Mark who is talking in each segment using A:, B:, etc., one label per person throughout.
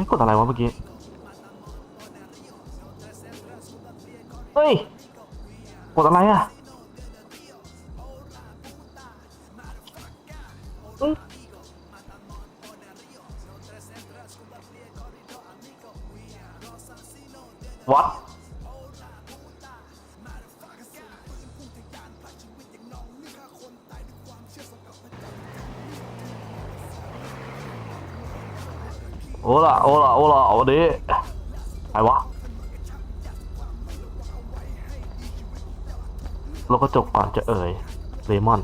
A: ไม่กดอะไรวะเมื่อกี้ เฮ้ย กดอะไรอะอืม โอ้ล่ะโอ้ล่ะโอ้ล่ะวันนี้ใครวะรถกระจกก่อนจะเอ่ยเลมอน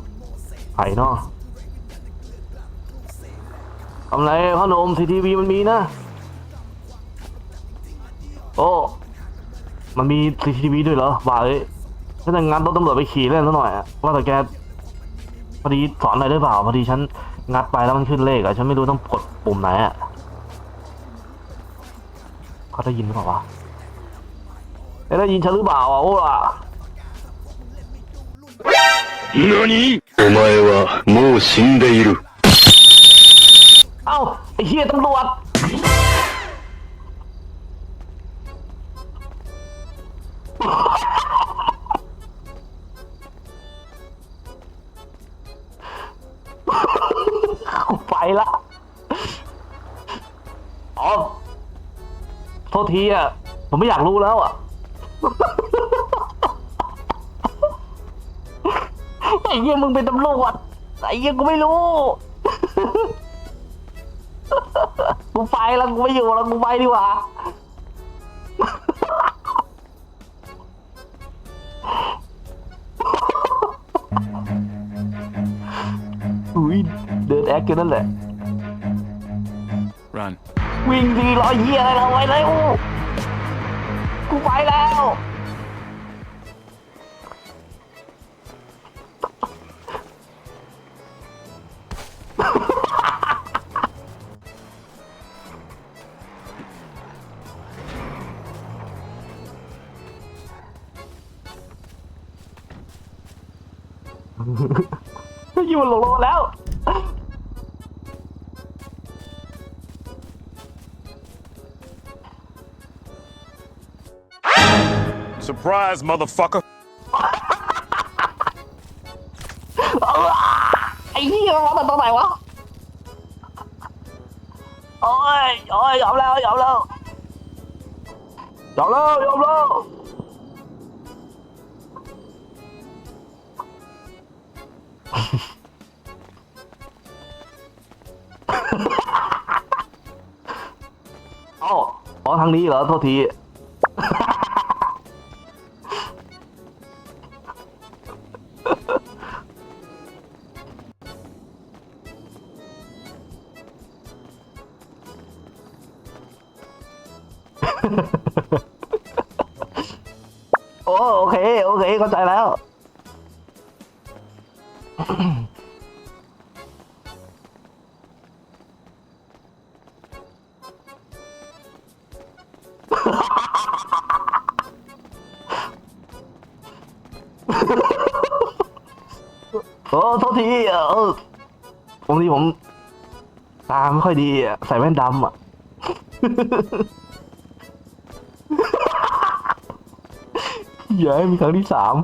A: ไผ่เนาะทำไรพ่อหนุ่มซีทีวีมันมีนะ โอ้ มันมีซีทีวีด้วยเหรอบ่าเอ้ยถ้าจะงัดรถตำรวจไปขี่เล่นซะหน่อยอะว่าแต่แกพอดีสอนอะไรได้เปล่าพอดีฉันงัดไปแล้วมันขึ้นเลขอะฉันไม่รู้ต้องกดปุ่มไหนอะ เขาได้ยินหรือเปล่าวะเอ้ยได้ยินฉันหรือเปล่าอะโอ้ล่ะ
B: 何お前はもう死んでいる。
A: เอ้าไอ้เฮียตำรวจ กูไปละอ๋อโ ทษทีอะ ผมไม่อยากรู้แล้วอะไอ้เหี้ยมึงเป็นตำรวจไอ้เหี้ยกูไม่รู้ กูไปแล้วกูไม่อยู่แล้วกูไปดีกว่าอุ้ยเดินแอคกันนั่นแหละ
B: Run.
A: วิ่งดีรอยเหี้ยอะไรเราไว้แล้วกูไปแล้วอยู่มันหลงลแล้ว
B: Surprise, motherfucker.
A: ไอ้เหี้ยมันมาจากตรงไหนวะ โอ้ยโอ้ยยอมแล้วยอมแล้วยอมแล้วยอมแล้วเอ้าอ๋อทางนี้เหรอ โทษที โอ้โอเคโอเคเข้าใจแล้ว โอ้โทษทีเออตรงนี้ผม ตาไม่ค่อยดีอะใส่แว่นดำอะ อย่าให้มีครั้งที่สาม